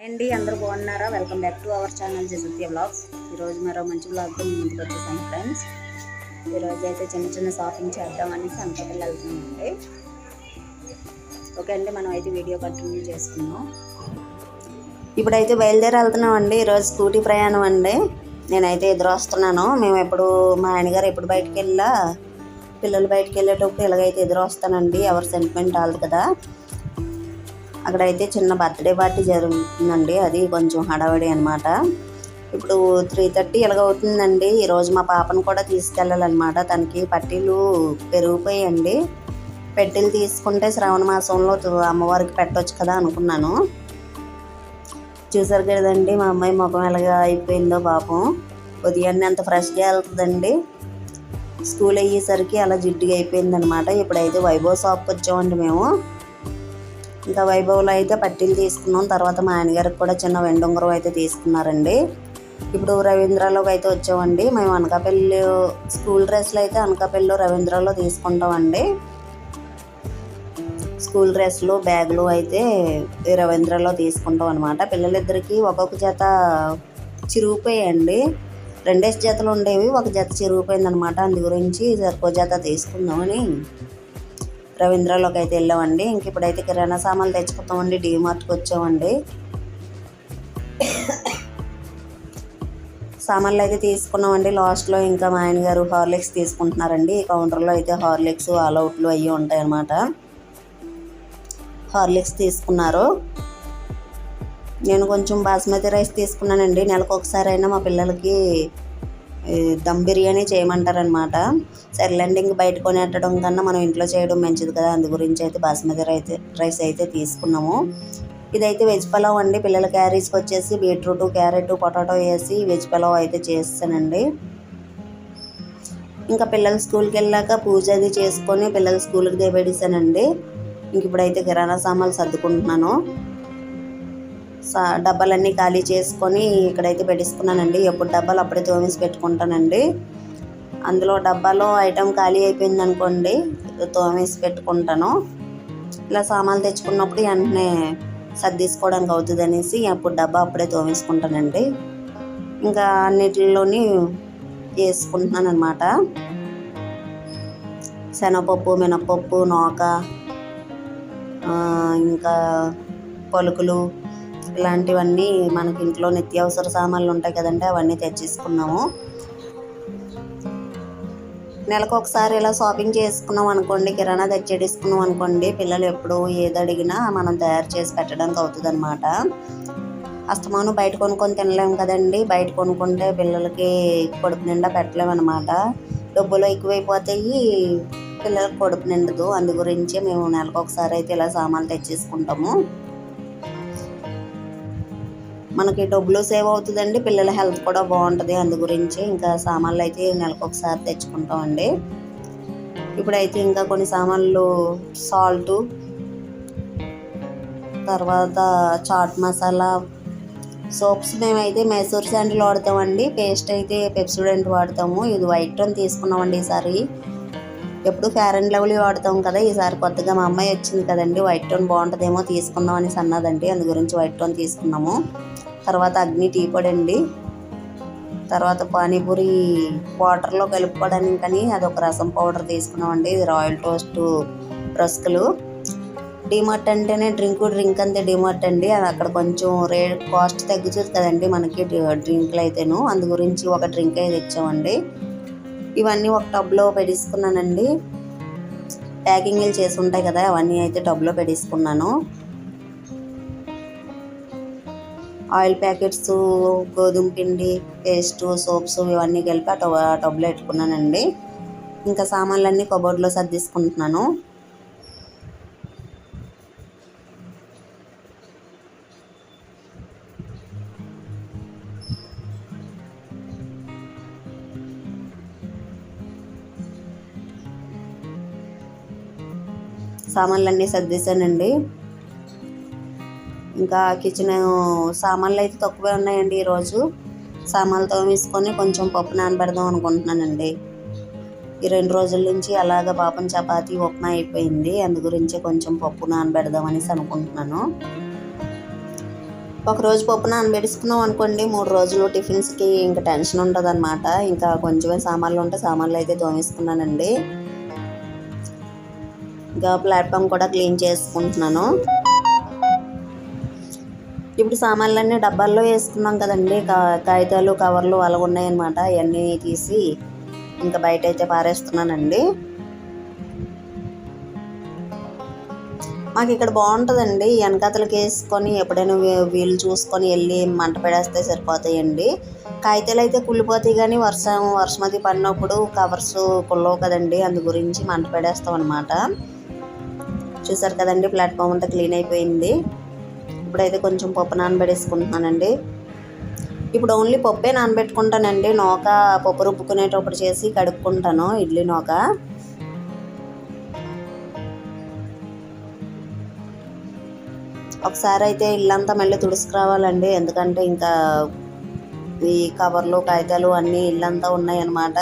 అండి అందరూ బాగున్నారా? Welcome back to our channel జసత్య blogs ఈరోజు మరో మంచి బ్లాగ్తో మీ ముందుకు వచ్చేసాను ఫ్రెండ్స్ ఈరోజు అయితే చిన్న చిన్న షాపింగ్ చేద్దామనేసి అనకాపల్లి వెళ్తున్నామండి ఓకే అండి మనం అయితే వీడియో కంటిన్యూ చేసుకున్నాం ఇప్పుడైతే బయలుదేరి వెళ్తున్నామండి. ఈరోజు స్కూటీ ప్రయాణం అండి. నేనైతే ఎదురు వస్తున్నాను. మేము ఎప్పుడు మా ఆయనగారు ఎప్పుడు బయటికి వెళ్ళా పిల్లలు బయటకు వెళ్ళేటప్పుడు ఇలాగైతే ఎదురు వస్తానండి. ఎవరి సెంటిమెంట్ వాళ్ళది కదా. అక్కడైతే చిన్న బర్త్డే పార్టీ జరుగుతుందండి అది కొంచెం హడావిడి అనమాట ఇప్పుడు త్రీ థర్టీ ఇలాగ అవుతుందండి. ఈరోజు మా పాపను కూడా తీసుకెళ్ళాలన్నమాట. తనకి పట్టీలు పెరిగిపోయాయండి. పెట్టెలు తీసుకుంటే శ్రావణ మాసంలో అమ్మవారికి పెట్టవచ్చు కదా అనుకున్నాను. చూసారు కదండి మా అమ్మాయి ముఖం ఎలాగా అయిపోయిందో పాపం. ఉదయాన్నే అంత ఫ్రెష్గా వెళ్తుందండి. స్కూల్ అయ్యేసరికి అలా జిడ్డుగా అయిపోయిందనమాట. ఇప్పుడైతే వైభవ్ షాప్కి వచ్చామండి మేము. ఇంకా వైభవ్లో అయితే పట్టీలు తీసుకున్నాం. తర్వాత మా ఆయనగారికి కూడా చిన్న వెండుంగరం అయితే తీసుకున్నారండి. ఇప్పుడు రవీంద్రలోకి అయితే వచ్చామండి. మేము అనకాపల్లి స్కూల్ డ్రెస్లు అయితే అనకాపల్లిలో రవీంద్రలో తీసుకుంటామండి. స్కూల్ డ్రెస్లు బ్యాగులు అయితే రవీంద్రలో తీసుకుంటాం అనమాట పిల్లలిద్దరికీ ఒక్కొక్క జత చిరిగిపోయాయండి రెండేసి జతలు ఉండేవి ఒక జత చిరిగిపోయింది అనమాట అందు గురించి సరిపో జత తీసుకుందామని రవీంద్రలోకి అయితే వెళ్ళామండి. ఇంక ఇప్పుడైతే కిరాణా సామాన్లు తెచ్చుకుంటామండి డీమార్ట్కి వచ్చామండి. సామాన్లు అయితే తీసుకున్నామండి. లాస్ట్లో ఇంకా మా ఆయన గారు హార్లిక్స్ తీసుకుంటున్నారండి. ఈ కౌంటర్లో అయితే హార్లిక్స్ ఆల్అవుట్లు అవి ఉంటాయన్నమాట. హార్లిక్స్ తీసుకున్నారు. నేను కొంచెం బాస్మతి రైస్ తీసుకున్నానండి. నెలకు ఒకసారి అయినా మా పిల్లలకి దమ్ బిర్యానీ చేయమంటారనమాట సర్లేండి ఇంక బయట కొనేట్టడం కన్నా మనం ఇంట్లో చేయడం మంచిది కదా. అందు గురించి అయితే బాస్మతి రైస్ రైస్ అయితే తీసుకున్నాము. ఇదైతే వెజ్ పలావ్ అండి. పిల్లల క్యారీస్కి వచ్చేసి బీట్రూట్ క్యారెట్ పొటాటో వేసి వెజ్ పలావ్ అయితే చేస్తానండి. ఇంకా పిల్లలు స్కూల్కి వెళ్ళాక పూజ అది చేసుకొని పిల్లలు స్కూల్కి దేబెడిసానండి ఇంక ఇప్పుడైతే కిరాణా సామాన్లు సర్దుకుంటున్నాను. సా డబ్బాలన్నీ ఖాళీ చేసుకొని ఇక్కడైతే పెట్టేసుకున్నానండి. ఎప్పుడు డబ్బాలు అప్పుడే తోమేసి పెట్టుకుంటానండి. అందులో డబ్బాలో ఐటెం ఖాళీ అయిపోయింది అనుకోండి తోమేసి పెట్టుకుంటాను. ఇలా సామాన్లు తెచ్చుకున్నప్పుడు వెంటనే సర్దీసుకోవడానికి అవుతుంది అనేసి అప్పుడు డబ్బా అప్పుడే తోమేసుకుంటానండి. ఇంకా అన్నిటిలోని వేసుకుంటున్నాను అనమాట శనగపప్పు మినప్పప్పు నోక ఇంకా పలుకులు ఇలాంటివన్నీ మనకి ఇంట్లో నిత్యావసర సామాన్లు ఉంటాయి కదండి అవన్నీ తెచ్చేసుకున్నాము. నెలకు ఒకసారి ఇలా షాపింగ్ చేసుకున్నాం అనుకోండి కిరాణా తెచ్చేసుకున్నాం అనుకోండి పిల్లలు ఎప్పుడు ఏది అడిగినా మనం తయారు చేసి పెట్టడానికి అవుతుంది అనమాట అస్తమాను బయట కొనుక్కొని తినలేము కదండి బయట కొనుక్కుంటే పిల్లలకి కడుపు నిండా పెట్టలేము అనమాట డబ్బులు ఎక్కువైపోతాయి పిల్లలకు కడుపు నిండదు. అందు గురించి మేము నెలకు ఒకసారి అయితే ఇలా సామాన్లు తెచ్చేసుకుంటాము. మనకి డబ్బులు సేవ్ అవుతుందండి. పిల్లల హెల్త్ కూడా బాగుంటుంది. అందు గురించి ఇంకా సామాన్లు అయితే నెలకు ఒకసారి తెచ్చుకుంటామండి. ఇప్పుడైతే ఇంకా కొన్ని సామాన్లు సాల్ట్ తర్వాత చాట్ మసాలా సోప్స్ మేమైతే మైసూర్ శాండిల్ వాడతామండి. పేస్ట్ అయితే పెప్సోడెంట్ వాడతాము. ఇది వైట్ టోన్ తీసుకున్నామండి ఈసారి. ఎప్పుడు ఫేర్ అండ్ లవ్లీ వాడతాం కదా ఈసారి కొత్తగా మా అమ్మాయి వచ్చింది కదండి వైట్ టోన్ బాగుంటుందేమో తీసుకుందాం అనేసి అన్నదండి అందు గురించి వైట్ టోన్ తీసుకున్నాము. తర్వాత అగ్ని టీ పొడి అండి తర్వాత పానీపూరి వాటర్లో కలుపుకోవడానికి అది అదొక రసం పౌడర్ తీసుకున్నామండి ఇది రాయల్ టోస్ట్ రస్కులు. డిమార్ట్ అంటేనే డ్రింక్ డ్రింక్ అంతే డిమార్ట్ అండి అది అక్కడ కొంచెం రేట్ కాస్ట్ తగ్గుతుంది కదండి మనకి డ్రింక్లు అయితేను అందు గురించి ఒక డ్రింక్ అయితే తెచ్చామండి. ఇవన్నీ ఒక టబ్లో పెట్టేసుకున్నానండి. ప్యాకింగ్లు చేసి ఉంటాయి కదా అవన్నీ అయితే టబ్లో పెట్టేసుకున్నాను. ఆయిల్ ప్యాకెట్స్ గోధుమ పిండి పేస్ట్ సోప్స్ ఇవన్నీ కలిపి ఆ టబ్ టబ్లో పెట్టుకున్నానండి. ఇంకా సామాన్లన్నీ కబోర్డ్లో సర్దిసుకుంటున్నాను. సామాన్లన్నీ సర్దేశానండి. ఇంకా కిచెన్ సామాన్లు అయితే తక్కువే ఉన్నాయండి ఈరోజు. సామాన్లు వేసుకొని కొంచెం పప్పు నానబెడదాం అనుకుంటున్నానండి. ఈ రెండు రోజుల నుంచి అలాగ పాపం చపాతీ ఉప్మా అయిపోయింది. అందు గురించి కొంచెం పప్పు నానబెడదాం అనేసి అనుకుంటున్నాను ఒకరోజు పప్పు నానబెట్టుకున్నాం అనుకోండి మూడు రోజులు టిఫిన్స్కి ఇంకా టెన్షన్ ఉండదు అనమాట ఇంకా కొంచెమే సామాన్లు ఉంటే సామాన్లు అయితే తోమేసుకున్నానండి. ఇంకా ప్లాట్ఫామ్ కూడా క్లీన్ చేసుకుంటున్నాను. ఇప్పుడు సామాన్లన్నీ డబ్బాల్లో వేసుకున్నాం కదండి. కా- కాగితాలు కవర్లు అలాగ ఉన్నాయన్నమాట. అవన్నీ తీసి ఇంకా బయట అయితే పారేస్తున్నానండి. మాకు ఇక్కడ బాగుంటుందండి. వెనకాతలకి వేసుకొని ఎప్పుడైనా వీళ్ళు వీలు చూసుకొని వెళ్ళి మంట పెడేస్తే సరిపోతాయండి. కాగితాలు అయితే కుళ్ళిపోతాయి కానీ వర్షం వర్షం అది పడినప్పుడు కవర్స్ కుల్లవు కదండి. అందు గురించి మంట పెడేస్తాం అనమాట చూసారు కదండి ప్లాట్ఫామ్ అంతా క్లీన్ అయిపోయింది. ఇప్పుడైతే కొంచెం పప్పు నానబెట్టేసుకుంటున్నానండి. ఇప్పుడు ఓన్లీ పప్పే నానబెట్టుకుంటానండి. నూక పప్పు రుబ్బుకునేటప్పుడు చేసి కడుక్కుంటాను ఇడ్లీ నూక. ఒకసారి అయితే ఇల్లంతా మళ్ళీ తుడుచుకురావాలండి. ఎందుకంటే ఇంకా ఈ కవర్లు కాగితాలు అన్నీ ఇల్లంతా ఉన్నాయన్నమాట.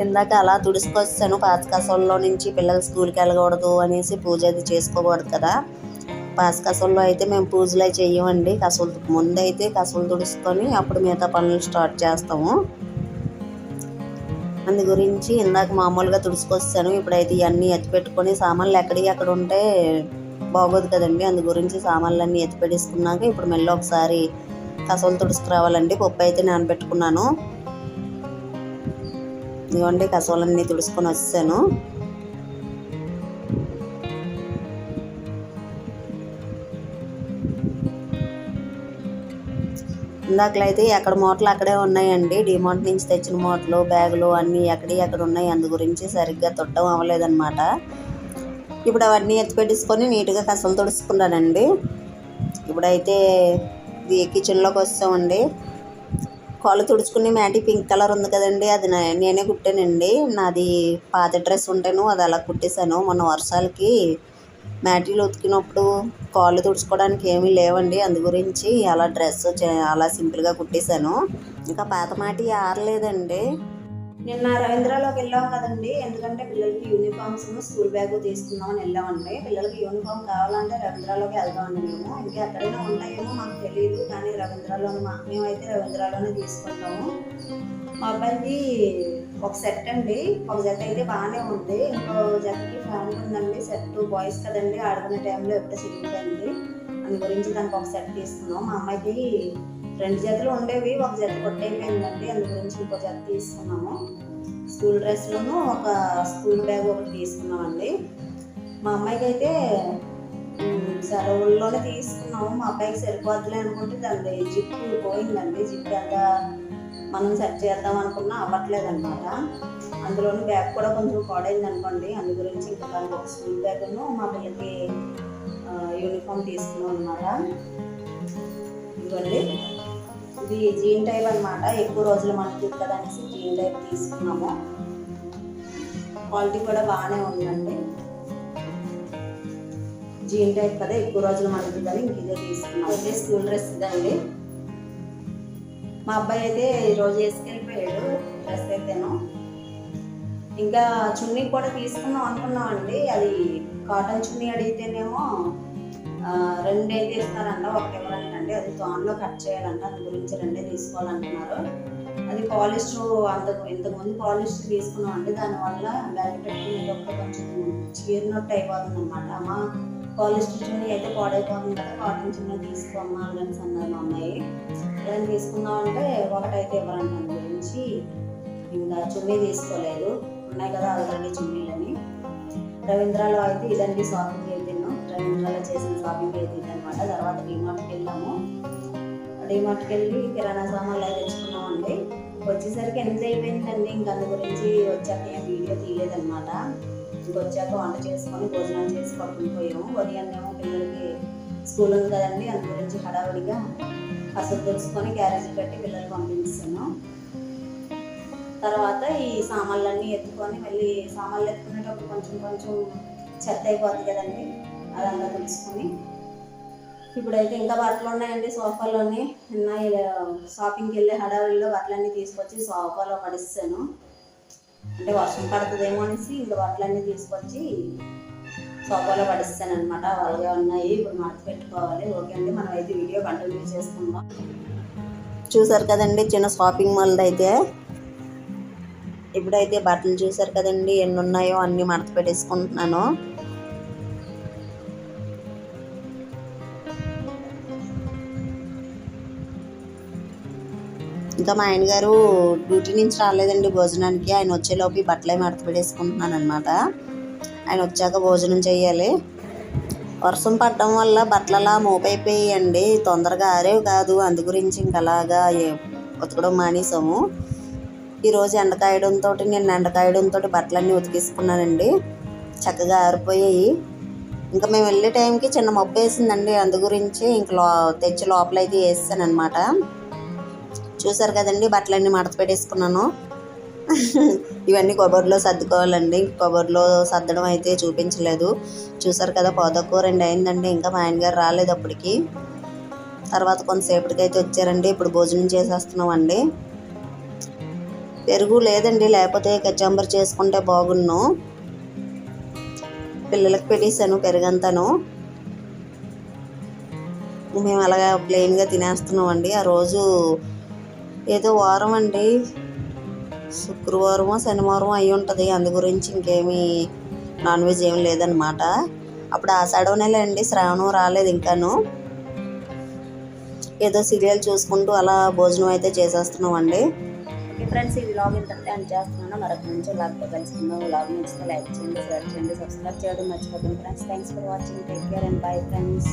ఇందాక అలా తుడుచుకొచ్చాను. పాతకాసంలో నుంచి పిల్లలు స్కూల్కి వెళ్ళకూడదు అనేసి పూజ అది చేసుకోకూడదు కదా. పాసకాసంలో అయితే మేము పూజలు అవి చెయ్యమండి. కసులు ముందు అయితే కసులు తుడుచుకొని అప్పుడు మిగతా పనులు స్టార్ట్ చేస్తాము. అందు గురించి ఇందాక మామూలుగా తుడుచుకొస్తాను ఇప్పుడైతే ఇవన్నీ ఎత్తిపెట్టుకొని సామాన్లు ఎక్కడికి అక్కడ ఉంటే బాగోదు కదండి. అందు గురించి సామాన్లన్నీ ఎత్తిపెట్టేసుకున్నాక ఇప్పుడు మెల్ల ఒకసారి కసలు తుడుచుకురావాలండి. పప్పు అయితే నానబెట్టుకున్నాను. ఇదిగోండి కసవలన్నీ తుడుచుకొని వచ్చాను ఇందాకలైతే ఎక్కడ మూటలు అక్కడే ఉన్నాయండి. డిమార్ట్ నుంచి తెచ్చిన మూటలు బ్యాగులు అన్నీ ఎక్కడి ఎక్కడ ఉన్నాయి అందు గురించి సరిగ్గా తుట్టం అవ్వలేదన్నమాట. ఇప్పుడు అవన్నీ ఎత్తిపెట్టేసుకొని నీట్గా కసలు తుడుచుకున్నానండి. ఇప్పుడైతే ఇది కిచెన్లోకి వస్తామండి కాళ్ళు తుడుచుకునే మ్యాటి పింక్ కలర్ ఉంది కదండి అది నేనే కుట్టానండి. నాది పాత డ్రెస్ ఉంటేను అది అలా కుట్టేశాను. మొన్న వర్షాలకి మ్యాటీలు ఉతికినప్పుడు కాళ్ళు తుడుచుకోవడానికి ఏమీ లేవండి. అందు గురించి అలా డ్రెస్ అలా సింపుల్గా కుట్టేశాను. ఇంకా పాత మాటి ఆరలేదండి. నిన్న రవీంద్రలోకి వెళ్ళాం కదండి. ఎందుకంటే పిల్లలకి యూనిఫామ్స్ స్కూల్ బ్యాగ్ తీసుకుందామని వెళ్ళామండి. పిల్లలకి యూనిఫామ్ కావాలంటే రవీంద్రలోకి వెళ్దామండి మేము. ఇంకా ఎక్కడైనా ఉంటాయేమో మాకు తెలియదు కానీ రవీంద్రలో మేమైతే రవీంద్రలోనే తీసుకుంటాము. మా అబ్బాయికి ఒక సెట్ అండి. ఒక జత అయితే బాగానే ఉంది. ఇంకో జతకి ఫ్యామిలీ ఉందండి. సెట్ బాయ్స్ కదండి. ఆడుకునే టైంలో ఎప్పుడు సిగ్గుతుంది అందు గురించి దానికి ఒక సెట్ తీసుకున్నాం. మా అమ్మాయికి రెండు జతలు ఉండేవి ఒక జత కొట్టేపోయిందండి అందు గురించి ఇంకో జత తీసుకున్నాము. స్కూల్ డ్రెస్లోను ఒక స్కూల్ బ్యాగ్ ఒకటి తీసుకున్నామండి. మా అమ్మాయికి అయితే సెలవుల్లోనే తీసుకున్నాము. మా అబ్బాయికి సరిపోద్దులే అనుకుంటే దాని జిప్పు పోయిందండి. జిప్ ఎంత మనం సెట్ చేద్దాం అనుకున్నా అవ్వట్లేదు అనమాట అందులోని బ్యాగ్ కూడా కొంచెం పాడైంది అనుకోండి అందు గురించి ఇంకా దానికి ఒక స్కూల్ బ్యాగ్ను మా పిల్లకి యూనిఫామ్ తీసుకున్నాం అనమాట ఇవ్వండి ఇది జీన్ టైప్ అనమాట ఎక్కువ రోజులు మనకి కదా అనేసి జీన్ టైప్ తీసుకున్నాము. క్వాలిటీ కూడా బాగానే ఉందండి. జీన్ టైప్ కదా ఎక్కువ రోజులు మనకి కదా ఇంక ఇదే తీసుకున్నాం ఇదే స్కూల్ డ్రెస్ ఇదండి. మా అబ్బాయి అయితే ఈరోజు వేసుకెళ్ళిపోయాడు డ్రెస్ అయితేను. ఇంకా చున్నీ కూడా తీసుకుందాం అనుకున్నామండి. అది కాటన్ చున్నీ అడిగితేనేమో రెండు అయితే ఇస్తారంట ఒకటి ఇవ్వరంటండి అది తాన్లో కట్ చేయాలంట దాని గురించి రెండే తీసుకోవాలంటున్నారు. అది పాలిస్టర్ అంత ఇంతకుముందు పాలిస్టర్ తీసుకున్నామండి దానివల్ల బ్యాగ్ పెట్టుకునేటప్పుడు కొంచెం చీరినట్టు అయిపోతుంది అనమాట అమ్మ పాలిస్టర్ చున్నీ అయితే పాడైపోతుంది కదా కాటన్ చున్నీ తీసుకోమ్మా అని అన్నారు మా అమ్మాయి. ఏదైనా తీసుకుందామంటే ఒకటైతే ఇవ్వరంట దాని గురించి ఇంకా చున్నీ తీసుకోలేదు. ఉన్నాయి కదా ఆల్రెడీ చున్నీలని. రవీంద్రలో అయితే ఇదండి షాపింగ్ అయితేను చేసిన షాపింగ్ అయితే అనమాట తర్వాత డిమార్ట్కి వెళ్ళాము. డిమార్ట్కి వెళ్ళి కిరాణా సామాన్లు అయితే తెచ్చుకున్నామండి. వచ్చేసరికి ఎంత అయిపోయిందండి? ఇంకా అందు గురించి వచ్చాక ఏం వీడియో తీయలేదన్నమాట. ఇంకొచ్చాక వంట చేసుకొని భోజనం చేసి పట్టుకుని పోయాము ఉదయాన్నేమో పిల్లలకి స్కూల్ ఉంది కదండి అందు గురించి హడావుడిగా అసలు తెలుసుకొని క్యారేజీ పెట్టి పిల్లలు పంపించాను. తర్వాత ఈ సామాన్లన్నీ ఎత్తుకొని మళ్ళీ సామాన్లు ఎత్తుకునేటప్పుడు కొంచెం కొంచెం చెత్త అయిపోతుంది కదండి. అదంతా తెలుసుకొని. ఇప్పుడైతే ఇంకా బట్టలు ఉన్నాయండి సోఫాలోని. నిన్న షాపింగ్కి వెళ్ళే హడావిడిలో బట్టలన్నీ తీసుకొచ్చి సోఫాలో పడిస్తాను అంటే వర్షం పడుతుందేమో అనేసి ఇంకా బట్టలన్నీ తీసుకొచ్చి సోఫాలో పడిస్తాను అనమాట అలాగే ఉన్నాయి. ఇప్పుడు మడత పెట్టుకోవాలి. ఓకే అండి మనం అయితే వీడియో కంటిన్యూ చేసుకుందాం. చూసారు కదండి చిన్న షాపింగ్ మాల్ అయితే. ఇప్పుడైతే బట్టలు చూసారు కదండి ఎన్ని ఉన్నాయో అన్నీ మడత పెట్టేసుకుంటున్నాను. ఇంకా మా ఆయన గారు డ్యూటీ నుంచి రాలేదండి భోజనానికి. ఆయన వచ్చేలోపు బట్టలే మడత పెట్టేసుకుంటున్నాను అనమాట ఆయన వచ్చాక భోజనం చేయాలి. వర్షం పడడం వల్ల బట్టలు అలా మోపైపోయాయండి. తొందరగా ఆరేవి కాదు. అందు గురించి ఇంక అలాగా ఉతకడం మానేసాము ఈరోజు ఎండకాయడంతో నేను ఎండకాయడంతో బట్టలన్నీ ఉతికేసుకున్నానండి. చక్కగా ఆరిపోయాయి. ఇంకా మేము వెళ్ళే టైంకి చిన్న మబ్బు వేసిందండి అందు గురించి ఇంక లో తెచ్చి లోపల అయితే వేసాను అనమాట చూసారు కదండి బట్టలన్నీ మడత పెట్టేసుకున్నాను. ఇవన్నీ కొబ్బరిలో సర్దుకోవాలండి. కొబ్బరిలో సర్దడం అయితే చూపించలేదు. చూసారు కదా పోదక్కువ రెండు అయిందండి. ఇంకా మా ఆయన గారు రాలేదు అప్పటికి. తర్వాత కొంతసేపటికి అయితే వచ్చారండి. ఇప్పుడు భోజనం చేసేస్తున్నామండి. పెరుగు లేదండి లేకపోతే కచ్చంబర్ చేసుకుంటే బాగున్ను. పిల్లలకు పెట్టేశాను పెరుగంతాను. మేము అలాగా ప్లెయిన్గా తినేస్తున్నాం అండి ఆ రోజు ఏదో వారం అండి శుక్రవారమో శనివారం అయి ఉంటుంది. అందు గురించి ఇంకేమీ నాన్ వెజ్ ఏం లేదనమాట అప్పుడు ఆషాఢం నెల అండి. శ్రావణం రాలేదు ఇంకాను. ఏదో సీరియల్ చూసుకుంటూ అలా భోజనం అయితే చేసేస్తున్నాం అండి ఫ్రెండ్స్ ఈ వ్లాగ్ ఇంతటితో ఎండ్ చేస్తున్నాను. మరొక నుంచి వ్లాగ్తో కలుసుకుందాం. వ్లాగ్ నచ్చితే లైక్ చేయండి షేర్ చేయండి సబ్స్క్రైబ్ చేయడం మర్చిపోకండి. Friends thanks for watching take care and bye friends